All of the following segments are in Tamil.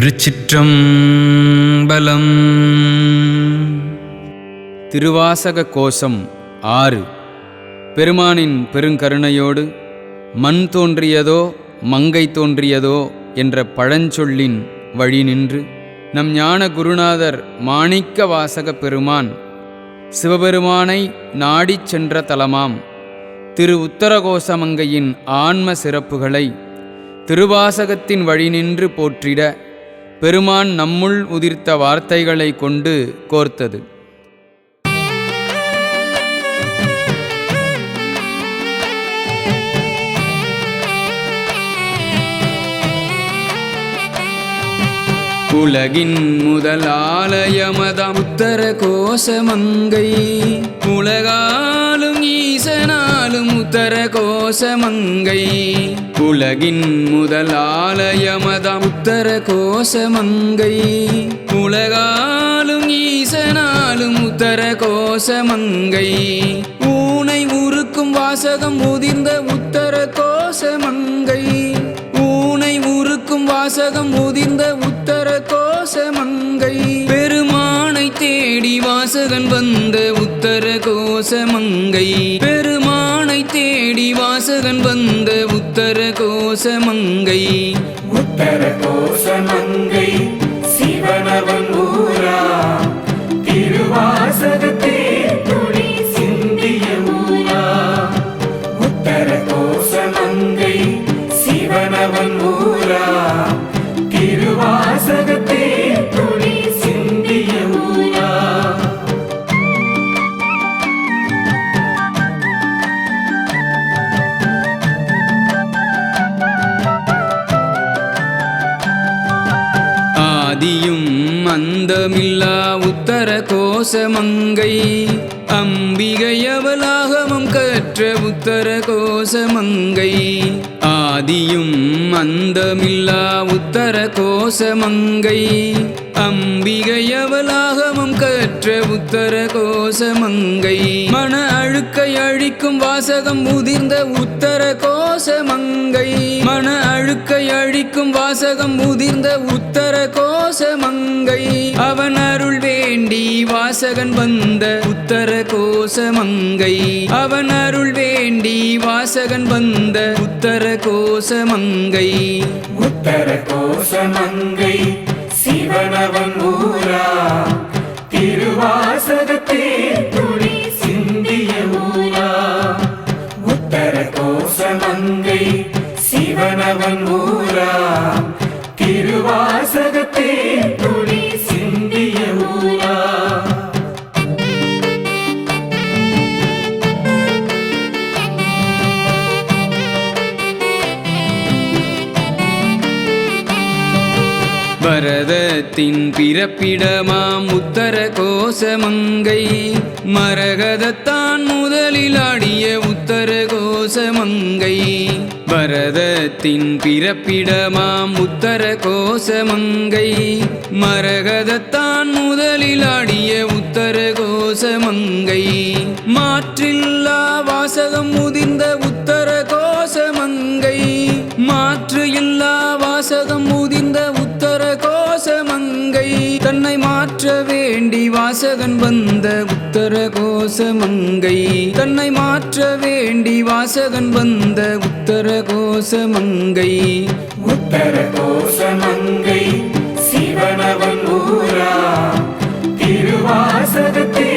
திருச்சிற்றம்பலம். திருவாசக கோஷம் ஆறு. பெருமானின் பெருங்கருணையோடு மண் தோன்றியதோ மங்கை தோன்றியதோ என்ற பழஞ்சொல்லின் வழி நின்று நம் ஞான குருநாதர் மாணிக்க வாசக பெருமான் சிவபெருமானை நாடிச் சென்ற தலமாம். திரு உத்தரகோசமங்கையின் ஆன்ம சிறப்புகளை திருவாசகத்தின் வழி நின்று போற்றிட பெருமான் நம்முள் உதிர்த்த வார்த்தைகளை கொண்டு கோர்த்தது. உலகின் முதலாலயமதமுத்தர கோஷமங்கை உத்தர உலகாலும் ஈசனாலும் உத்தர கோஷமங்கை உலகின் முதலாலயமதமுத்தர கோஷமங்கை உத்தர உலகாலும் ஈசனாலும் உத்தர கோஷமங்கை ஊனை உருக்கும் வாசகம் முதிர்ந்த உத்தர கோஷமங்கை வாசகம் முதிர்ந்த உத்தர கோசமங்கை பெருமானை தேடி வாசகன் வந்த உத்தர கோசமங்கை பெருமானை தேடி வாசகன் வந்த உத்தர கோசமங்கை உத்தர கோசமங்கை சிவனவன் ஊரா. திருவாசகத்தே சிவனவன் ஊரா உத்தர கோசமங்கை அம்பிகையவலாகமம் கற்ற உத்தர கோசமங்கை ஆதியும் அந்தமில்லா உத்தர கோசமங்கை அம்பிகையவலாகமம் கற்ற உத்தர கோசமங்கை மன அழுக்கை அழிக்கும் வாசகம் முதிர்ந்த உத்தர கோசமங்கை மன அழுக்கை அழிக்கும் வாசகம் முதிர்ந்த உத்தர கோசமங்கை அவன் அருள் வேண்டி வாசகன் வந்த உத்தர கோசமங்கை அவன் அருள் வேண்டி வாசகன் வந்த உத்தர கோசமங்கை உத்தர கோசமங்கை சிவனவன் ஊரா? திருவாசகத்தே துளி சிந்திய ஊரா? பரதத்தின் பிறப்பிடமாம் உத்தர கோசமங்கை மரகதத்தான் முதலில் ஆடிய உத்தர கோசமங்கை. பரதத்தின் பிறப்பிடமாம் உத்தர கோசமங்கை. மரகதத்தான் முதலில் ஆடிய உத்தர கோசமங்கை. மாற்றில்லா வாசகம் முதிர்ந்த உத்தர கோசமங்கை. மாற்று இல்லா வாசகம் முதிர்ந்த உத்தர கோசமங்கை. தன்னை மாற்ற வேண்டி வாசகன் வந்த உத்தர கோசமங்கை தன்னை மாற்ற வேண்டி வாசகன் வந்த உத்தர கோசமங்கை உத்தர கோசமங்கை சிவனவன் ஊரா. திருவாசகத்தே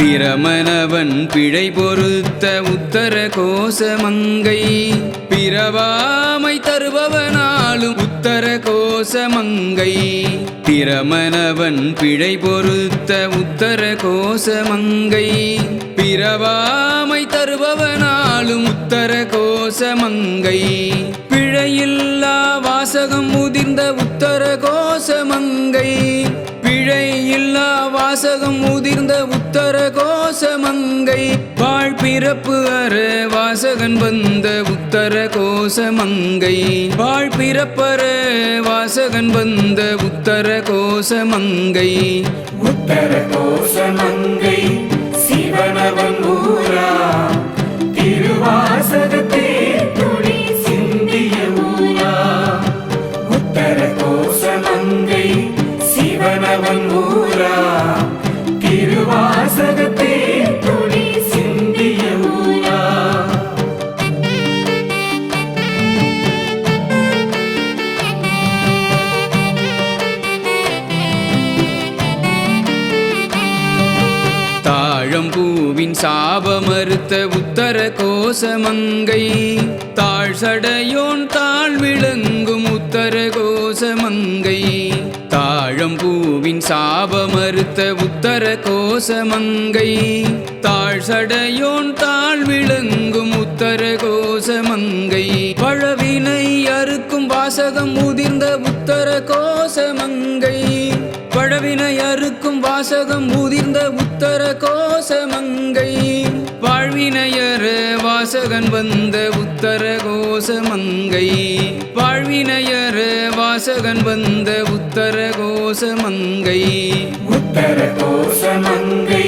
பிரமணவன் பிழை பொறுத்த உத்தர கோசமங்கை. பிறவாமை தருபவனாலும் உத்தர கோசமங்கை. பிரமணவன் பிழை பொறுத்த உத்தர கோசமங்கை. பிறவாமை தருபவனாலும் உத்தர கோசமங்கை. பிழையில்லா வாசகம் முதிர்ந்த உத்தர கோசமங்கை. பிழை பிழை இல்லா வாசகம் உதிர்ந்த உத்தர கோசமங்கை வாழ் பிறப்பு அற வாசகன் வந்த உத்தர கோசமங்கை வாழ் பிறப்பற வாசகன் வந்த உத்தர கோசமங்கை உத்தர கோசமங்கை சிவனவன் ஊரா. திருவாசகத்தே தாழம்பூவின் சாபமறுத்த உத்தர கோசமங்கை தாழ் சடையோன் சாபமறுத்த உத்தர கோசமங்கை தாழ் சடையோன் தாழ் விளங்கும் உத்தர கோசமங்கை பழவினை அறுக்கும் வாசகம் முதிர்ந்த உத்தர கோசமங்கை பழவினை அறுக்கும் வாசகம் முதிர்ந்த உத்தர கோசமங்கை வாழ்வினையர் வாசகன் வந்த உத்தர கோசமங்கை வாழ்வினையர் வாசகன் வந்த உத்தர கோசமங்கை உத்தர கோசமங்கை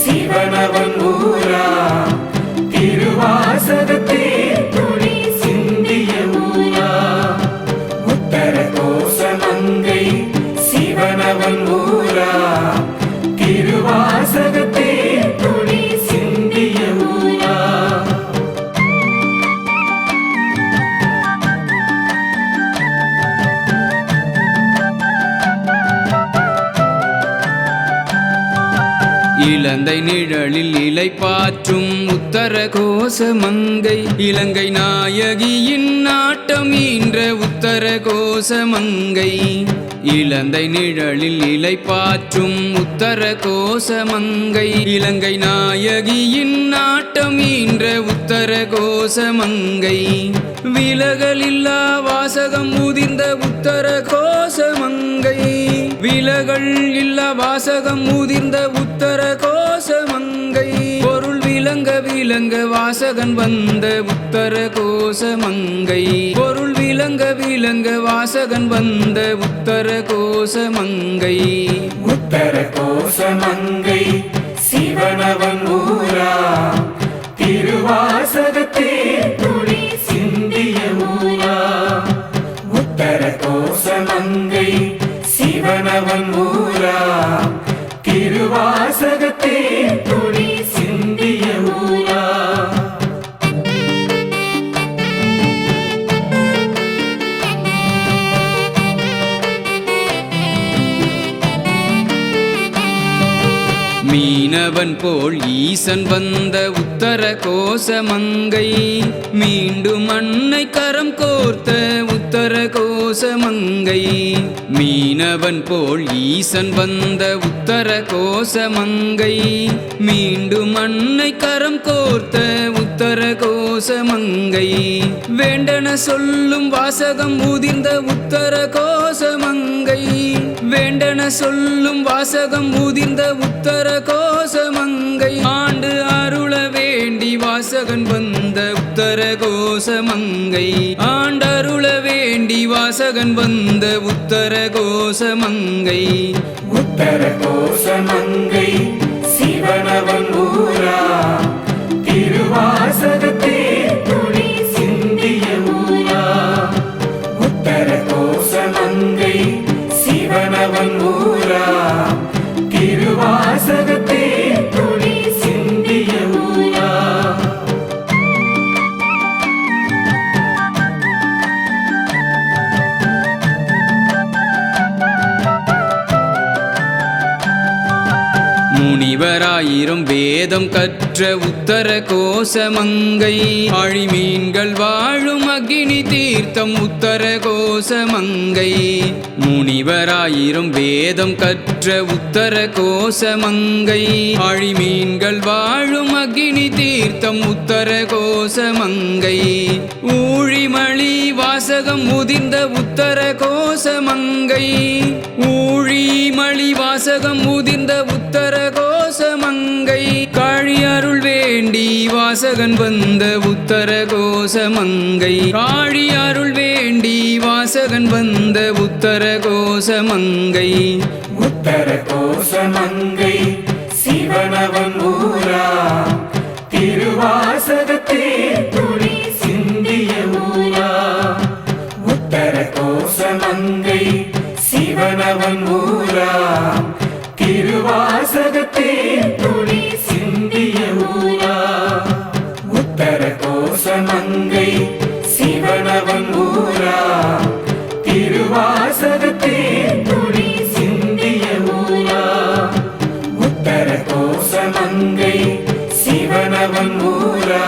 சிவனவன் ஊரா. இலந்தை நிழலில் இலை பாற்றும் உத்தர கோசமங்கை இலங்கை நாயகியின் நாட்டம் ஈன்ற உத்தர கோசமங்கை இலந்தை நிழலில் இலை பாற்றும் உத்தர கோசமங்கை இலங்கை நாயகியின் நாட்டம் ஈன்ற உத்தர கோசமங்கை விலகலில்லா வாசகம் முதிர்ந்த உத்தர கோஷமங்கை விலகல் இல்லா வாசகம் முதிர்ந்த உத்தர கோஷமங்கை பொருள் விளங்க விளங்க வாசகன் வந்த உத்தர கோஷமங்கை பொருள் விளங்க விளங்க வாசகன் வந்த உத்தர கோஷமங்கை உத்தர கோஷமங்கை சிவனவன் ஊரா. திருவாசகத்தே துளி மங்கை சிவனவன் ஊரா. திருவாசகத்தே மீனவன் போல் ஈசன் வந்த உத்தர கோச மங்கை. மீண்டும் அன்னை கரம் கோர்த்த உத்தர கோச மங்கை. மீனவன் போல் ஈசன் வந்த உத்தர கோச மங்கை. மீண்டும் அன்னை கரம் கோர்த்த உத்தர கோச மங்கை. வேண்டன சொல்லும் வாசகம் உதிர்ந்த உத்தர கோச மங்கை. வேண்டன சொல்லும் வாசகம் முதிர்ந்த உத்தர கோசமங்கை ஆண்டு அருள வேண்டி வாசகன் வந்த உத்தர கோசமங்கை ஆண்டருள வேண்டி வாசகன் வந்த உத்தர கோசமங்கை உத்தர கோசமங்கை சிவனவன் ஊரா. திருவாசகத்தே திருவாசகத்தே ஆயிரம் வேதம் கற்ற உத்தர கோசமங்கை. அழிமீன்கள் வாழும் அக்னி தீர்த்தம் உத்தர கோசமங்கை. முனிவராயிரம் வேதம் கற்ற உத்தர கோசமங்கை. அழிமீன்கள் வாழும் அக்னி தீர்த்தம் தீர்த்தம் உத்தர கோசமங்கை. ஊழிமணி வாசகம் முதிர்ந்த உத்தர கோசமங்கை. ஊழிமணி வாசகம் முதிர்ந்த உத்தர வாசகன் வந்த உத்தர கோசமங்கை காழி அருள் வேண்டி வாசகன் வந்த உத்தர கோசமங்கை உத்தர கோசமங்கை சிவனவன் ஊரா திருவாசகத்தே. திருவாசகத்தே துளி சிந்திய ஊரா. உத்தர கோசமங்கை சிவனவன் ஊரா.